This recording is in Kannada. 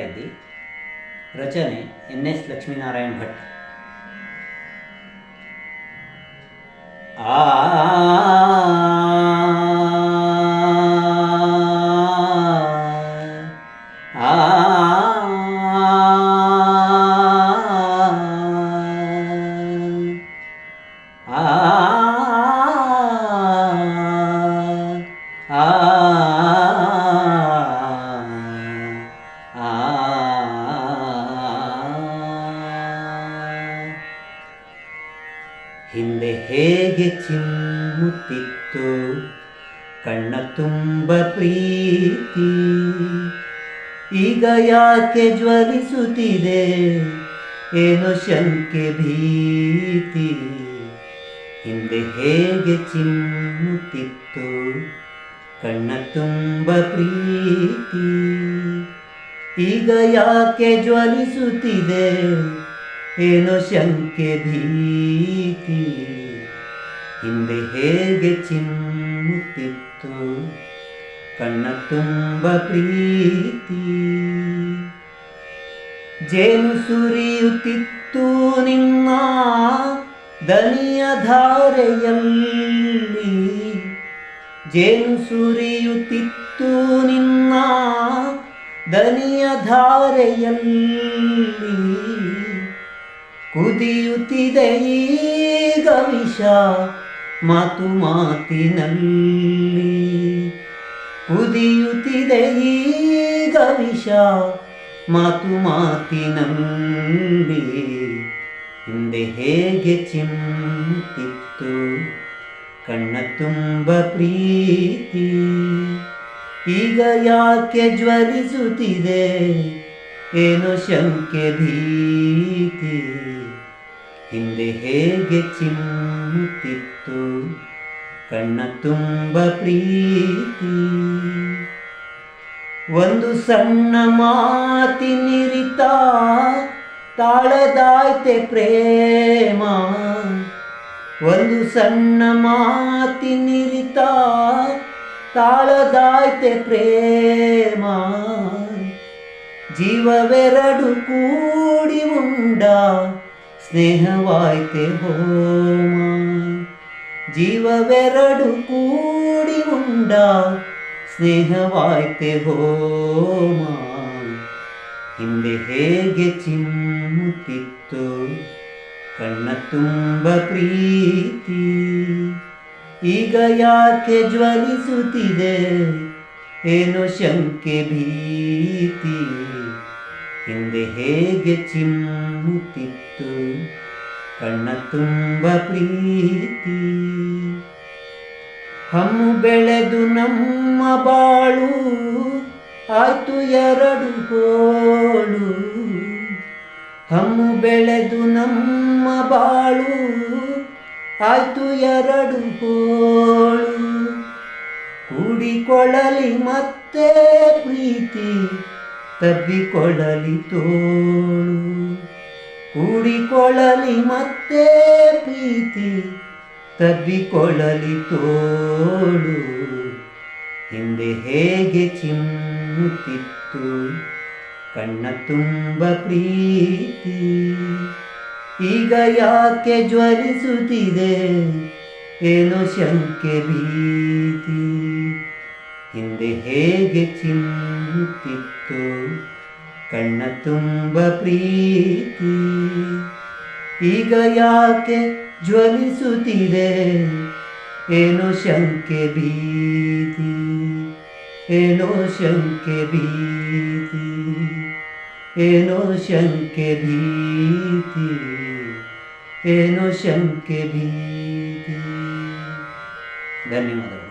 ಇದ್ದಿ ರಚನೆ ಎನ್ ಎಸ್ ಲಕ್ಷ್ಮೀನಾರಾಯಣ್ ಭಟ್ ಆ ಆ ಹಿಂದೆ ಹೇಗೆ ಚಿಮ್ಮುತ್ತಿತ್ತು? ಕಣ್ಣ ತುಂಬ ಪ್ರೀತಿ. ಈಗ ಯಾಕೆ ಜ್ವಲಿಸುತ್ತಿದೆ? ಏನು ಶಂಕೆ ಭೀತಿ. ಹಿಂದೆ ಹೇಗೆ ಚಿಮ್ಮುತ್ತಿತ್ತು? ಕಣ್ಣ ತುಂಬ ಪ್ರೀತಿ. ಈಗ ಯಾಕೆ ಜ್ವಲಿಸುತ್ತಿದೆ? ಏನೋ ಶಂಕೆ ಭೀತಿ. ಹಿಂದೆ ಹೇಗೆ ಚಿಮ್ಮುತ್ತಿತ್ತು ಕಣ್ಣ ತುಂಬ ಪ್ರೀತಿ. ಜೇನು ಸುರಿಯುತ್ತಿತ್ತು ನಿನ್ನ ದನಿಯ ಧಾರೆಯಲ್ಲಿ. ಜೇನು ಸುರಿಯುತ್ತಿತ್ತು ನಿನ್ನ ದನಿಯ ಧಾರೆಯಲ್ಲಿ. ಕುದಿಯುತ್ತಿದೆ ಈಗ ವಿಷ, ಮಾತು ಮಾತಿನಲ್ಲಿ. ಕುದಿಯುತ್ತಿದೆ ಈಗ ವಿಷ, ಮಾತು ಮಾತಿನಲ್ಲಿ. ಹಿಂದೆ ಹೇಗೆ ಚಿಂತಿತ್ತು, ಕಣ್ಣ ತುಂಬ ಪ್ರೀತಿ. ಈಗ ಯಾಕೆ ಜ್ವಲಿಸುತ್ತಿದೆ, ಏನು ಶಂಕೆ ಭೀತಿ. ಹಿಂದೆ ಹೇಗೆ ಚಿಮ್ಮುತ್ತಿತ್ತು ಕಣ್ಣ ತುಂಬ ಪ್ರೀತಿ. ಒಂದು ಸಣ್ಣ ಮಾತಿನಿರಿತ ತಾಳದಾಯ್ತೆ ಪ್ರೇಮ. ಒಂದು ಸಣ್ಣ ಮಾತಿನಿರಿತ ತಾಳದಾಯ್ತೆ ಪ್ರೇಮ. ಜೀವವೆರಡು ಕೂಡಿ ಉಂಡ ಸ್ನೇಹವಾಯ್ತೆ ಹೋಮ ಜೀವವೆರಡು ಕೂಡಿ ಉಂಡ ಸ್ನೇಹವಾಯ್ತೆ ಹೋಮ ಹಿಂದೆ ಹೇಗೆ ಚಿಮ್ಮುತ್ತಿತ್ತು, ಕಣ್ಣ ತುಂಬ ಪ್ರೀತಿ. ಈಗ ಯಾಕೆ ಜ್ವಲಿಸುತ್ತಿದೆ, ಏನು ಶಂಕೆ ಭೀತಿ. ಹಿಂದೆ ಹೇಗೆ ಚಿಮ್ಮುತ್ತಿತ್ತು, ಕಣ್ಣ ತುಂಬ ಪ್ರೀತಿ. ಹಮ್ಮು ಬೆಳೆದು ನಮ್ಮ ಬಾಳು, ಆತು ಎರಡು ಹೋಳು. ಹಮ್ಮು ಬೆಳೆದು ನಮ್ಮ ಬಾಳು, ಆತು ಎರಡು ಹೋಳು. ಕೂಡಿಕೊಳ್ಳಲಿ ಮತ್ತೆ ಪ್ರೀತಿ. ತಬ್ಬಿಕೊಳ್ಳಲಿ ತೋಳು. ಕೂಡಿಕೊಳ್ಳಲಿ ಮತ್ತೆ ಪ್ರೀತಿ. ತಬ್ಬಿಕೊಳ್ಳಲಿ ತೋಳು. ಹಿಂದೆ ಹೇಗೆ ಚಿಮ್ಮುತ್ತಿತ್ತು. ಕಣ್ಣ ತುಂಬ ಪ್ರೀತಿ. ಈಗ ಯಾಕೆ ಜ್ವಲಿಸುತ್ತಿದೆ? ಏನೋ ಶಂಕೆ ಭೀತಿ. ಹಿಂದೆ ಹೇಗೆ ಚಿಂತಿತ್ತು, ಕಣ್ಣ ತುಂಬ ಪ್ರೀತಿ. ಈಗ ಯಾಕೆ ಜ್ವಲಿಸುತ್ತಿದೆ, ಏನೋ ಶಂಕೆ ಭೀತಿ, ಏನೋ ಶಂಕೆ ಭೀತಿ, ಏನೋ ಶಂಕೆ ಭೀತಿ, ಏನೋ ಶಂಕೆ ಭೀತಿ. ಧನ್ಯವಾದಗಳು.